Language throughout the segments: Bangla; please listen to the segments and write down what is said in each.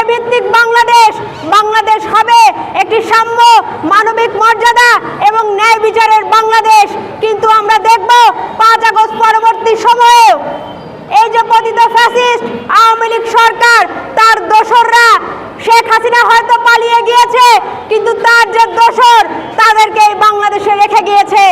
সমন্বয় ভিত্তিক বাংলাদেশ। বাংলাদেশ হবে একটি সাম্য, মানবিক মর্যাদা এবং ন্যায় বিচারের বাংলাদেশ। কিন্তু আমরা দেখব পাঁচ আগস্ট পরবর্তী সময়েও এই যে পতিত ফ্যাসিস্ট আওয়ামী লীগ সরকার, তার দোসররা শেখ হাসিনা হয়তো পালিয়ে গিয়েছে, কিন্তু তার যে দোসর, তাদেরকে এই বাংলাদেশে রেখে গিয়েছে।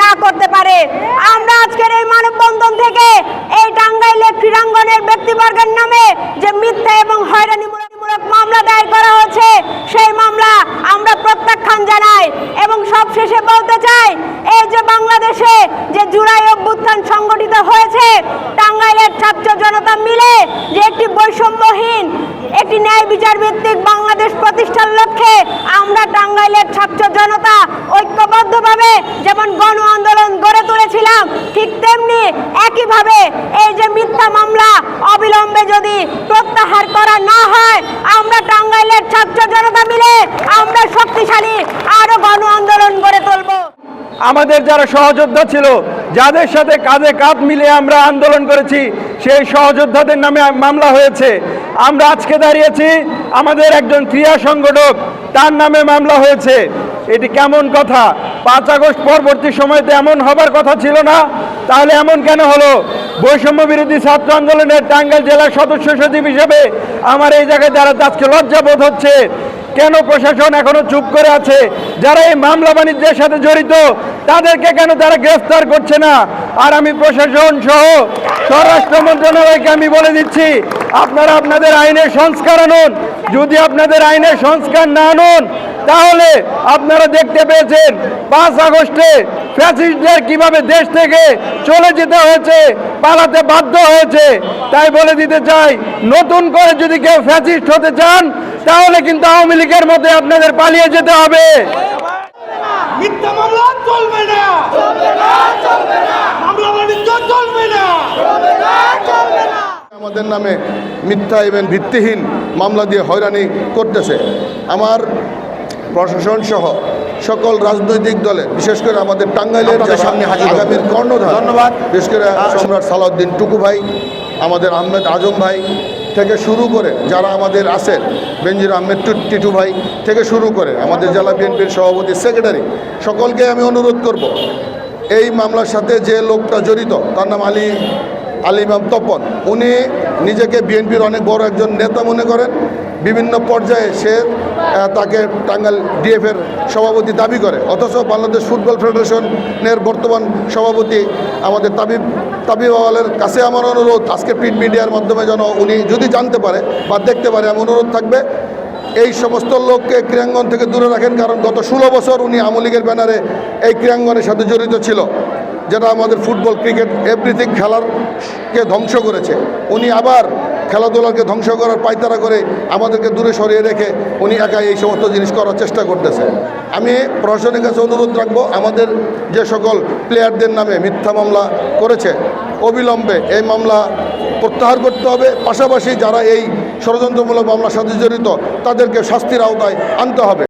না করতে পারে। আমরা আজকের এই মানববন্ধন থেকে এই টাঙ্গাইলের ক্রীড়াঙ্গনের ব্যক্তিবর্গের নামে যে মিথ্যা এবং মূলক মামলা দায়ের করা হচ্ছে সেই মামলা আমরা প্রত্যাখ্যান জানাই এবং সবশেষে বলতে চাই, এই যে বাংলাদেশে যে জুলাই অভ্যুত্থান সংগঠিত হয়েছে, টাঙ্গাইলের ছাত্র জনতা মিলে যে একটি বৈষম্যহীন, একটি ন্যায় বিচার ভিত্তিক বাংলাদেশ প্রতিষ্ঠার লক্ষ্যে আমরা টাঙ্গাইলের ছাত্র জনতা ঐক্যবদ্ধভাবে যেমন গণ আন্দোলন গড়ে তুলেছিলাম ঠিক তেমনি একইভাবে এই যে মিথ্যা মামলা অবিলম্বে যদি প্রত্যাহার করা না হয় আমরা টাঙ্গাইলের ছাত্র জনতা মিলে আমরা শক্তিশালী আরও গণ আন্দোলন গড়ে তুলব আমাদের যারা সহযোদ্ধা ছিল, যাদের সাথে কাঁধে কাঁধ মিলিয়ে আমরা আন্দোলন করেছি, সেই সহযোদ্ধাদের নামে মামলা হয়েছে। আমরা আজকে দাঁড়িয়েছি আমাদের একজন ক্রিয়া সংগঠক, তার নামে মামলা হয়েছে। এটি কেমন কথা? পাঁচ আগস্ট পরবর্তী সময়তে এমন হবার কথা ছিল না? তাহলে এমন কেন হলো? বৈষম্য বিরোধী ছাত্র আন্দোলনের টাঙ্গাইল জেলার সদস্য সচিব হিসেবে আমার এই জায়গায় দাঁড়াতে আজকে লজ্জা বোধ হচ্ছে। কেন প্রশাসন এখনও চুপ করে আছে? যারা এই মামলা বাণিজ্যের সাথে জড়িত, তাদেরকে কেন তারা গ্রেফতার করছে না? আর আমি প্রশাসন সহ স্বরাষ্ট্র মন্ত্রণালয়কে আমি বলে দিচ্ছি, আপনারা আপনাদের আইনের সংস্কার আনুন। যদি আপনাদের আইনের সংস্কার না আনুন তাহলে আপনারা দেখতে পেয়েছেন পাঁচ আগস্টে ফ্যাসিস্টদের কীভাবে দেশ থেকে চলে যেতে হয়েছে পালাতে বাধ্য হয়েছে। তাই বলে দিতে চাই নতুন করে যদি কেউ ফ্যাসিস্ট হতে চান তাহলে কিন্তু আওয়ামী লীগের মধ্যে আপনাদের পালিয়ে যেতে হবে। মিথ্যা মামলা চলবে না। মামলা বাণিজ্য চলবে না। আমাদের নামে মিথ্যা এবং ভিত্তিহীন মামলা দিয়ে হয়রানি করতেছে। আমার প্রশাসন সহ সকল রাজনৈতিক দলে বিশেষ করে আমাদের টাঙ্গাইলের সামনে। আগামীর কর্ণধার ধন্যবাদ। বিশেষ করে সম্রাট সালাউদ্দিন টুকু ভাই আমাদের আহমেদ আজম ভাই থেকে শুরু করে যারা আমাদের আছেন বেঞ্জির আহমেদ টিটু ভাই থেকে শুরু করে আমাদের জেলা বিএনপির সভাপতি সেক্রেটারি সকলকে আমি অনুরোধ করব এই মামলার সাথে যে লোকটা জড়িত তার নাম আলী আলী ইমাম তপন উনি নিজেকে বিএনপির অনেক বড় একজন নেতা মনে করেন বিভিন্ন পর্যায়ে সে তাকে টাঙ্গাইল ডিএফের সভাপতি দাবি করে। অথচ বাংলাদেশ ফুটবল ফেডারেশনের বর্তমান সভাপতি আমাদের তাবিব তাবিব আওয়ালের কাছে আমার অনুরোধ, আজকে প্রিন্ট মিডিয়ার মাধ্যমে যেন উনি যদি জানতে পারে বা দেখতে পারে এমন অনুরোধ থাকবে, এই সমস্ত লোককে ক্রীড়াঙ্গন থেকে দূরে রাখেন, কারণ গত ষোলো বছর উনি আওয়ামী লীগের ব্যানারে এই ক্রীড়াঙ্গনের সাথে জড়িত ছিল, যেটা আমাদের ফুটবল ক্রিকেট এভরিথিং খেলারকে ধ্বংস করেছে। উনি আবার খেলাধুলাকে ধ্বংস করার পায়তারা করে আমাদেরকে দূরে সরিয়ে রেখে উনি একাই এই সমস্ত জিনিস করার চেষ্টা করতেছে। আমি প্রশাসনের কাছে অনুরোধ রাখব, আমাদের যে সকল প্লেয়ারদের নামে মিথ্যা মামলা করেছে, অবিলম্বে এই মামলা প্রত্যাহার করতে হবে। পাশাপাশি যারা এই ষড়যন্ত্রমূলক মামলার সাথে জড়িত, তাদেরকে শাস্তির আওতায় আনতে হবে।